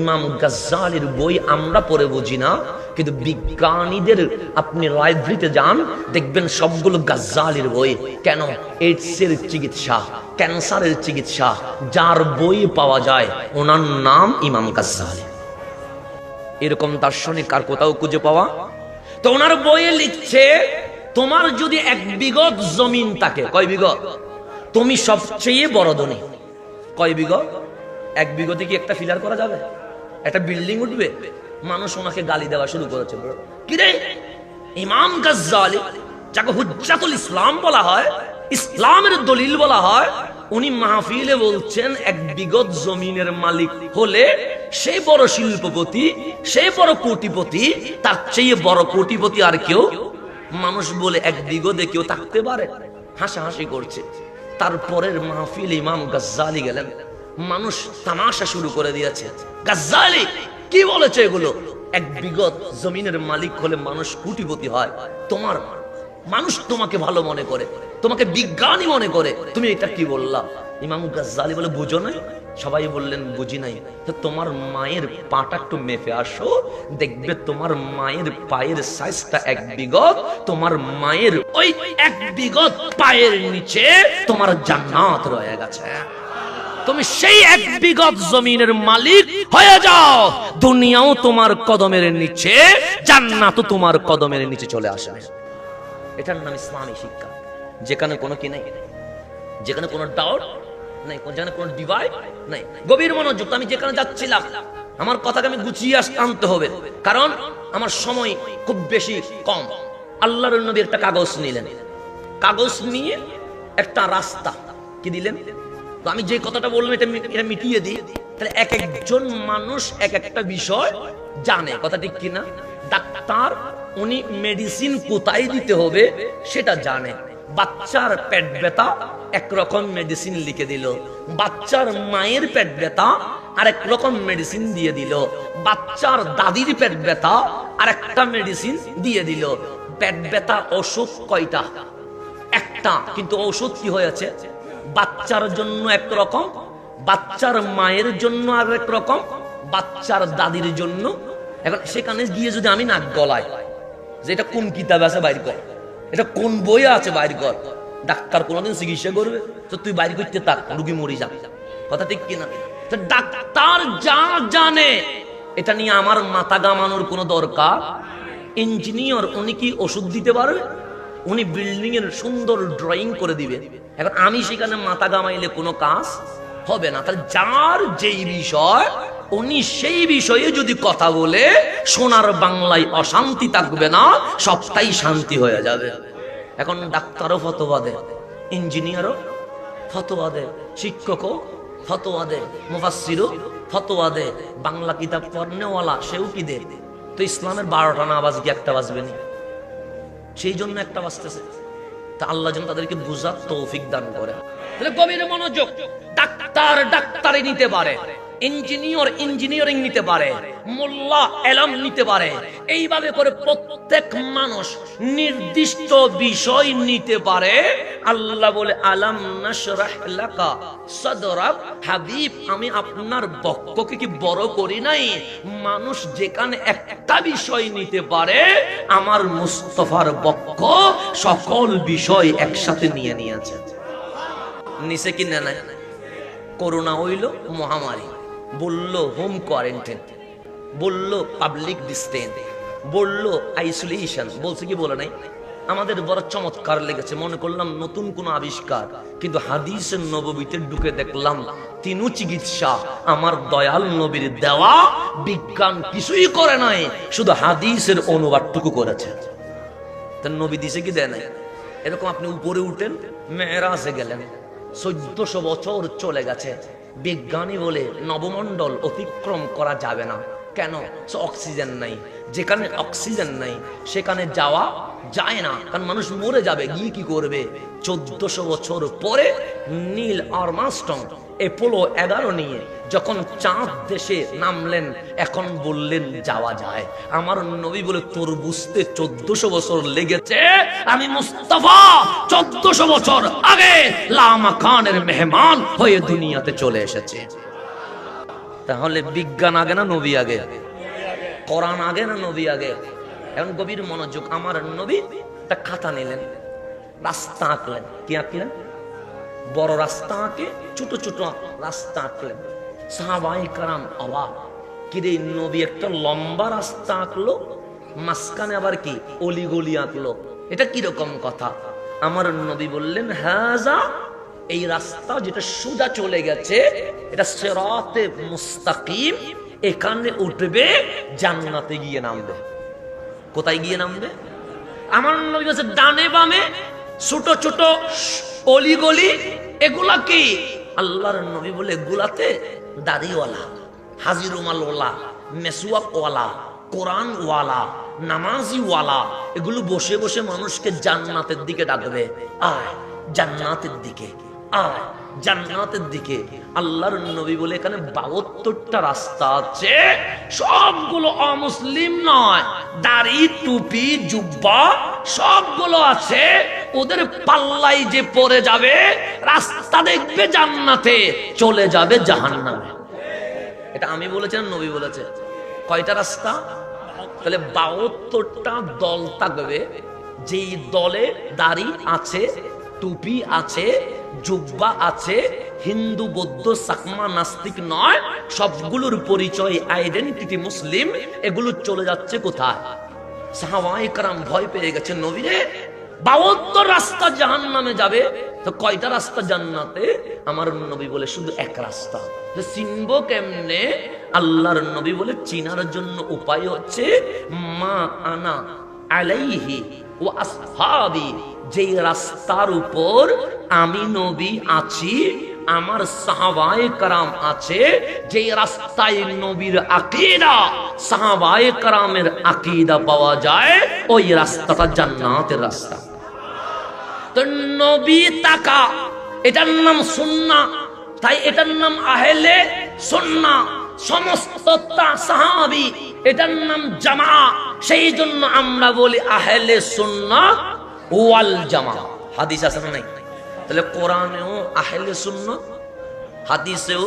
ইমাম গাজ্জালির বই আমরা পড়ে বুঝি না, কিন্তু বিজ্ঞানীদের আপনি লাইব্রেরিতে যান, দেখবেন সবগুলো গাজ্জালির বই। কেন? এইডসের চিকিৎসা, ক্যান্সারের চিকিৎসা, যার বই পাওয়া যায়, ওনার নাম ইমাম গাজ্জালি। এরকম দার্শনিক আর কোথাও খুঁজে পাওয়া? তো ওনার বইয়ে লিখছে, তোমার যদি এক বিগত জমিন থাকে, কয় বিগত? তুমি সবচেয়ে বড় ধনী, কয় বিগত? এক বিগতে কি একটা ফিলার করা যাবে? একটা বিল্ডিং উঠবে, মানুষ ওনাকে গালি দেওয়া শুরু করেছে। কিরে? ইমাম গাজ্জালি, যাকে হুজ্জাতুল ইসলাম বলা হয়, ইসলামের দলিল বলা হয়, উনি মাহফিলে বলছেন, এক বিগত জমিনের মালিক হলে সেই বড় শিল্পপতি সেই বড় কোটিপতি, তার চেয়ে বড় কোটিপতি আর কেউ? মানুষ বলে এক বিগতে কেউ থাকতে পারে। হাসাহাসি করছে। তারপরের মাহফিল ইমাম গাজ্জালি গেলেন। মানুষ তামাশা শুরু করে দিয়েছে। গাজ্জালি, কি বলেছে এগুলো? এক বিগত জমিনের মালিক হলে মানুষ কোটিপতি হয়। তোমার মানুষ তোমাকে ভালো মনে করে, তোমাকে বিজ্ঞানী মনে করে। তুমি এটা কি বললা? ইমাম গাজ্জালি বলে, বুঝো নাই? সবাই বললেন, বুঝি নাই। তো তোমার মায়ের পাটা একটু মেপে আসো। দেখবে তোমার মায়ের পায়ের সাইজটা এক বিগত, তোমার মায়ের ওই এক বিগত পায়ের নিচে তোমার জান্নাত রয়ে গেছে। তুমি সেই এক বিগত জমিনের মালিক হয়ে যাও। দুনিয়াও তোমার কদমের নিচে, জান্নাতও তোমার কদমের নিচে চলে আসে। এটার নাম ইসলামী শিক্ষা। যেখানে কোনো কি নেই? যেখানে কোনো ডাউট নাই, যেখানে কোনো ডিভাইড নাই। গভীর মনোযোগ, আমি যেখানে যাচ্ছিলাম, আমার কথাকে আমি গুছিয়ে আনতে হবে। কারণ আমার সময় খুব বেশি কম। আল্লাহর নবী একটা কাগজ নিলেন। কাগজ নিয়ে একটা রাস্তা কি দিলেন? তো আমি যে কথাটা বললাম, এটা এটা মিটিয়ে দিই। তাহলে এক একজন মানুষ এক একটা বিষয় জানে। কথা ঠিক কিনা? ডাক্তার, উনি মেডিসিন কোথায় দিতে হবে সেটা জানে। বাচ্চার পেট ব্যথা একরকম মেডিসিন লিখে দিল। বাচ্চার মায়ের পেট ব্যথা আর এক রকম মেডিসিন দিয়ে দিল। বাচ্চার দাদির পেট ব্যথা আর একটা মেডিসিন দিয়ে দিল। পেট ব্যথা অসুখ কয়টা? একটা। কিন্তু ঔষধ কি হয়েছে? বাচ্চার জন্য এক রকম, বাচ্চার মায়ের জন্য আর এক রকম, বাচ্চার দাদির জন্য। এখন সেখানে গিয়ে যদি আমি নাক গলায়, যে এটা কোন কিতাব আছে বাইর কর, এটা কোন বই আছে বাইর কর, ডাক্তার কোনোদিন চিকিৎসা করবে? তো তুই বাইর করতে তার রুগী মরি যা কথা ঠিক কিনা? ডাক্তার যা জানে, এটা নিয়ে আমার মাথা গামানোর কোনো দরকার? ইঞ্জিনিয়ার উনি কি ওষুধ দিতে পারবে? উনি বিল্ডিং এর সুন্দর ড্রয়িং করে দিবে। এখন আমি সেখানে মাথা গামাইলে কোনো কাজ হবে না। তাহলে যার যেই বিষয়, উনি সেই বিষয়ে যদি কথা বলে, সোনার বাংলায় অশান্তি থাকবে না, সবটাই শান্তি হয়ে যাবে। এখন ডাক্তারও ফতোয়া দেয়, ইঞ্জিনিয়ারও ফতোয়া শিক্ষকও ফতোয়া দেয় মুফাসিরও ফতোয়া দেয়, বাংলা কিতাব পড়নেওয়ালা সেও কি দেয়? তো ইসলামের বারোটা না বাজবে একটা বাজবে না? সেই জন্য একটা বাঁচতেছে। তা আল্লাহ যেন তাদেরকে বুঝার তৌফিক দান করে। তাহলে গভীর মনোযোগ ডাক্তার ডাক্তারে নিতে পারে। ইঞ্জিনিয়ার ইঞ্জিনিয়ারিং নিতে পারে, মোল্লা এলাম নিতে পারে। এইভাবে করে প্রত্যেক মানুষ নির্দিষ্ট বিষয় নিতে পারে। আল্লাহ বলে, আলাম হাবিব, আমি আপনার বক্ষকে কি বড় করি নাই? মানুষ যেখানে একটা বিষয় নিতে পারে, আমার মুস্তফার বক্ষ সকল বিষয় একসাথে নিয়ে নিয়েছে। নিচে কি না করোনা হইল মহামারী। বলল হোম কোয়ারেন্টাইন বলল পাবলিক ডিস্টেন্স বলল আইসোলেশন বলছে কি বলে নাই? আমাদের বড় চমৎকার লেগেছে, মনে করলাম নতুন কোন আবিষ্কার। কিন্তু হাদিসের নববীতে ঢুকে দেখলাম, তিনু চিকিৎসা আমার দয়াল নবীর দেওয়া, বিজ্ঞান কিছুই করে নাই, শুধু হাদিসের অনুবাদটুকু করেছে। তার নবী দিছে কি দেয় নাই? এরকম আপনি উপরে উঠেন, মেয়েরাজে গেলেন, চোদ্দশো বছর চলে গেছে বিজ্ঞানী বলে নবমণ্ডল অতিক্রম করা যাবে না। কেন? অক্সিজেন নাই। যেখানে অক্সিজেন নাই, সেখানে যাওয়া যায় না। কারণ মানুষ মরে যাবে। গিয়ে কি করবে? চোদ্দশো বছর পরে নীল আর্মাস্টং এপোলো এগারো নিয়ে যখন চাঁদ দেশে নামলেন, এখন বললেন, যাওয়া যায়। আমার নবী বলে, তোর বুঝতে চোদ্দশো বছর লেগেছে। আমি মুস্তফা, চোদ্দশো বছর আগে লামা খানের মেহমান হয়ে দুনিয়াতে চলে এসেছে। তাহলে বিজ্ঞান আগে না নবী আগে? কোরআন আগে না নবী আগে? এখন গভীর মনোযোগ। আমার নবী একটা খাতা নিলেন, রাস্তা আঁকলেন। কি আঁকলেন? বড় রাস্তা আঁকে ছোট ছোট রাস্তা আঁকলেন সাহাবাই কারাম অবাক। কিরে, নবী একটা লম্বা রাস্তা আঁকলো, মাঝখানে আবার কি অলিগলি আঁকলো? এটা কীরকম কথা? আমার নবী বললেন হাজা এই রাস্তা যেটা সুদা চলে গেছে, এটা সেরাতে মুস্তাকিম, এখানে উঠবে, জান্নাতে গিয়ে নামবে। কোথায় গিয়ে নামবে? আমার নবী বলছে, ডানে বামে, ছোট ছোট অলিগলি, এগুলা কি? আল্লাহর নবী বলে এগুলাতে দাড়িওয়ালা হাজিরুমাল ওয়ালা মেসুয়াক ওয়ালা কোরআন ওয়ালা নামাজি ওয়ালা এগুলো বসে বসে মানুষকে জান্নাতের দিকে ডাকবে। আয়, জান্নাতের দিকে, আয়, জান্নাতের দিকে। আল্লাহর নবী বলে এখানে বাহাত্তরটা রাস্তা আছে, সবগুলো অমুসলিম নয়, দাড়ি, টুপি, জুব্বা, সবগুলো আছে। ওদের পাল্লাই যে পড়ে যাবে, রাস্তা দেখবে জান্নাতে, চলে যাবে জাহান্নামে। এটা আমি বলেছি না নবী বলেছে? কয়টা রাস্তা? তাহলে বাহাত্তরটা দল থাকবে, যেই দলে দাড়ি আছে, টুপি আছে, জুব্বা আছে, হিন্দু, বৌদ্ধ, সাকমা, নাস্তিক নয়, সবগুলোর পরিচয় আইডেন্টিটি মুসলিম, এগুলো চলে যাচ্ছে কোথায়? সাহাবাই কারাম ভয় পেয়ে গেছে। নবীরে বাহাত্তর রাস্তা জাহান নামে যাবে, তো কয়টা রাস্তা জান্নাতে? আমার নবী বলে শুধু এক রাস্তা। চিনব কেমনে? আল্লাহর নবী বলে চিনার জন্য উপায় হচ্ছে, মা আনা আলাইহি ও আসহাবি, যেই রাস্তার উপর আমি নবী আছি, আমার সাহাবায়ে কারাম আছে যে রাস্তায় নবীর আকিদা, সাহাবায়ে কারামের আকিদা পাওয়া যায়, ওই রাস্তাটা জান্নাতের রাস্তা। তো নবী এটার নাম সুন্না। তাই এটার নাম আহেলে সুন্না। সমস্ত সাহাবি, এটার নাম জামা সেই জন্য আমরা বলি আহেলে সুন্না ওয়াল জামা হাদিস আছে না নাই? তাহলে কোরআনেও আহেলে সুন্না, হাদিসেও